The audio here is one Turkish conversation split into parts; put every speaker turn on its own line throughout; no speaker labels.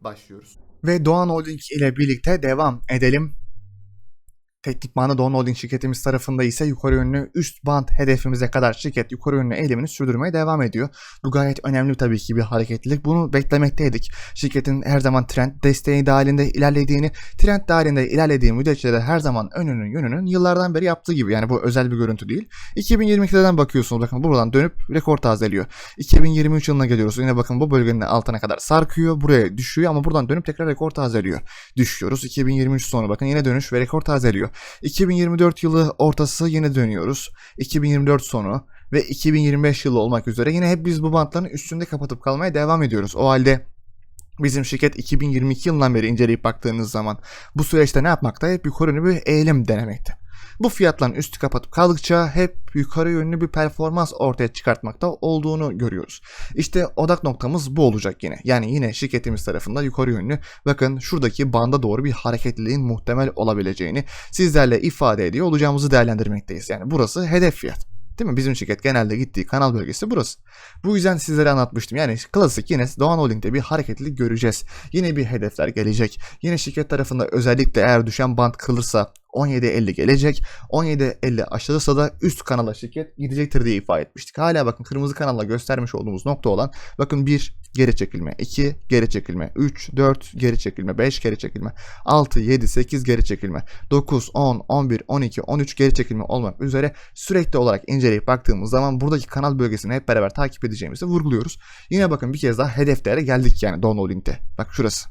başlıyoruz. Ve Doğan Holding ile birlikte devam edelim. Teknikmanı Doğan Holding şirketimiz tarafında ise yukarı yönlü üst band hedefimize kadar şirket yukarı yönlü eylemini sürdürmeye devam ediyor. Bu gayet önemli tabii ki bir hareketlilik. Bunu beklemekteydik. Şirketin her zaman trend desteği dahilinde ilerlediğini, trend dahilinde ilerlediği müddetçe de her zaman önünün yönünün yıllardan beri yaptığı gibi. Yani bu özel bir görüntü değil. 2022'den bakıyorsunuz bakın buradan dönüp rekor tazeliyor. 2023 yılına geliyoruz. Yine bakın bu bölgenin altına kadar sarkıyor. Buraya düşüyor ama buradan dönüp tekrar rekor tazeliyor. Düşüyoruz. 2023 sonu bakın yine dönüş ve rekor tazeliyor. 2024 yılı ortası yine dönüyoruz. 2024 sonu ve 2025 yılı olmak üzere yine hep biz bu bantların üstünde kapatıp kalmaya devam ediyoruz. O halde Bizim şirket 2022 yılından beri inceleyip baktığınız zaman bu süreçte ne yapmakta? Hep yukarı yönlü bir eğilim denemekte. Bu fiyatların üstü kapatıp kaldıkça hep yukarı yönlü bir performans ortaya çıkartmakta olduğunu görüyoruz. İşte odak noktamız bu olacak yine. Yani yine şirketimiz tarafında yukarı yönlü bakın şuradaki banda doğru bir hareketliliğin muhtemel olabileceğini sizlerle ifade ediyor olacağımızı değerlendirmekteyiz. Yani burası hedef fiyat. Değil mi? Bizim şirket genelde gittiği kanal bölgesi burası. Bu yüzden sizlere anlatmıştım. Yani klasik yine Doğan Holding'de bir hareketlilik göreceğiz. Yine bir hedefler gelecek. Yine şirket tarafında özellikle eğer düşen band kılırsa 17.50 gelecek. 17.50 aşılırsa da üst kanala şirket gidecektir diye ifade etmiştik. Hala bakın kırmızı kanalla göstermiş olduğumuz nokta olan bakın 1 geri çekilme, 2 geri çekilme, 3, 4 geri çekilme, 5 geri çekilme, 6, 7, 8 geri çekilme, 9, 10, 11, 12, 13 geri çekilme olmak üzere sürekli olarak inceleyip baktığımız zaman buradaki kanal bölgesini hep beraber takip edeceğimizi vurguluyoruz. Yine bakın bir kez daha hedeflere geldik yani downloading'de. Bak şurası.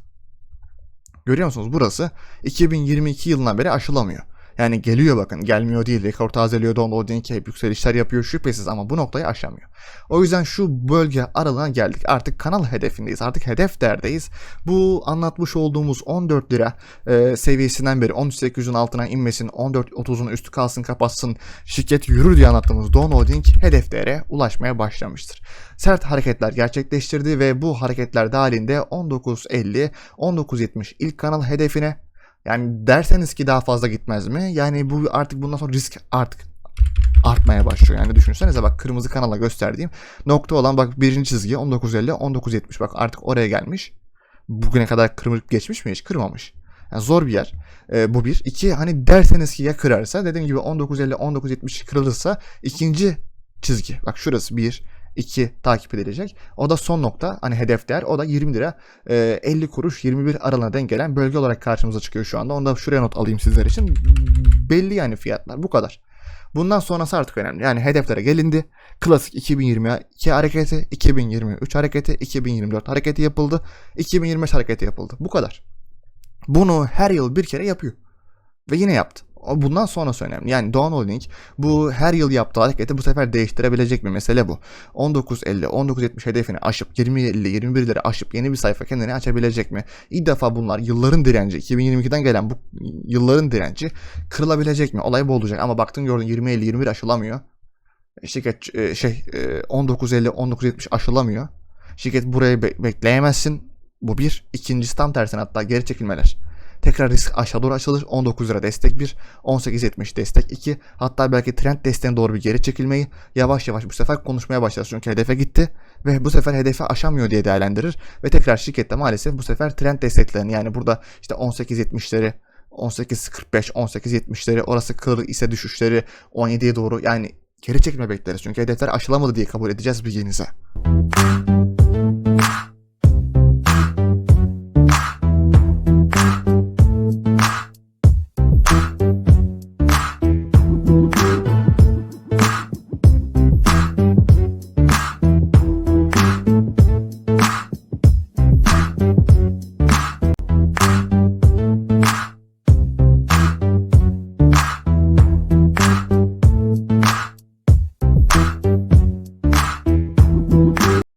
Görüyor musunuz? Burası 2022 yılından beri aşılamıyor. Yani geliyor bakın gelmiyor değil rekor tazeliyor downloading hep yükselişler yapıyor şüphesiz ama bu noktayı aşamıyor. O yüzden şu bölge aralığına geldik artık kanal hedefindeyiz artık hedef derdeyiz. Bu anlatmış olduğumuz 14 lira e, seviyesinden beri 13.800'ün altına inmesin 14.30'un üstü kalsın kapatsın şirket yürür diye anlattığımız downloading hedeflere ulaşmaya başlamıştır. Sert hareketler gerçekleştirdi ve bu hareketler dahilinde 19.50 19.70 ilk kanal hedefine yani derseniz ki daha fazla gitmez mi? Yani bu artık bundan sonra risk artık artmaya başlıyor. Yani düşünsenize bak kırmızı kanala gösterdiğim nokta olan bak birinci çizgi 19.50 19.70 bak artık oraya gelmiş. Bugüne kadar kırmızı geçmiş mi hiç? Kırmamış. Yani zor bir yer. Ee, bu bir. İki hani derseniz ki ya kırarsa dediğim gibi 19.50 19.70 kırılırsa ikinci çizgi. Bak şurası bir 2 takip edilecek. O da son nokta hani hedef değer. O da 20 lira e, 50 kuruş 21 aralığına denk gelen bölge olarak karşımıza çıkıyor şu anda. Onu da şuraya not alayım sizler için. Belli yani fiyatlar bu kadar. Bundan sonrası artık önemli. Yani hedeflere gelindi. Klasik 2022 hareketi, 2023 hareketi, 2024 hareketi yapıldı. 2025 hareketi yapıldı. Bu kadar. Bunu her yıl bir kere yapıyor. Ve yine yaptı. Bundan sonrası önemli. Yani Doğan Holding bu her yıl yaptığı hareketi bu sefer değiştirebilecek bir mesele bu. 19.50, 19.70 hedefini aşıp 20.50, 21'leri aşıp yeni bir sayfa kendini açabilecek mi? İlk defa bunlar yılların direnci, 2022'den gelen bu yılların direnci kırılabilecek mi? Olay bu olacak ama baktın gördün 20.50, 21 aşılamıyor. Şirket şey 19.50, 19.70 aşılamıyor. Şirket burayı be- bekleyemezsin. Bu bir. İkincisi tam tersine hatta geri çekilmeler. Tekrar risk aşağı doğru açılır. 19 lira destek 1, 18.70 destek 2. Hatta belki trend desteğine doğru bir geri çekilmeyi yavaş yavaş bu sefer konuşmaya başlar. Çünkü hedefe gitti ve bu sefer hedefi aşamıyor diye değerlendirir. Ve tekrar şirkette maalesef bu sefer trend desteklerini yani burada işte 18.70'leri 18.45, 18.70'leri orası kırılır ise düşüşleri 17'ye doğru yani geri çekilme bekleriz. Çünkü hedefler aşılamadı diye kabul edeceğiz bilginize.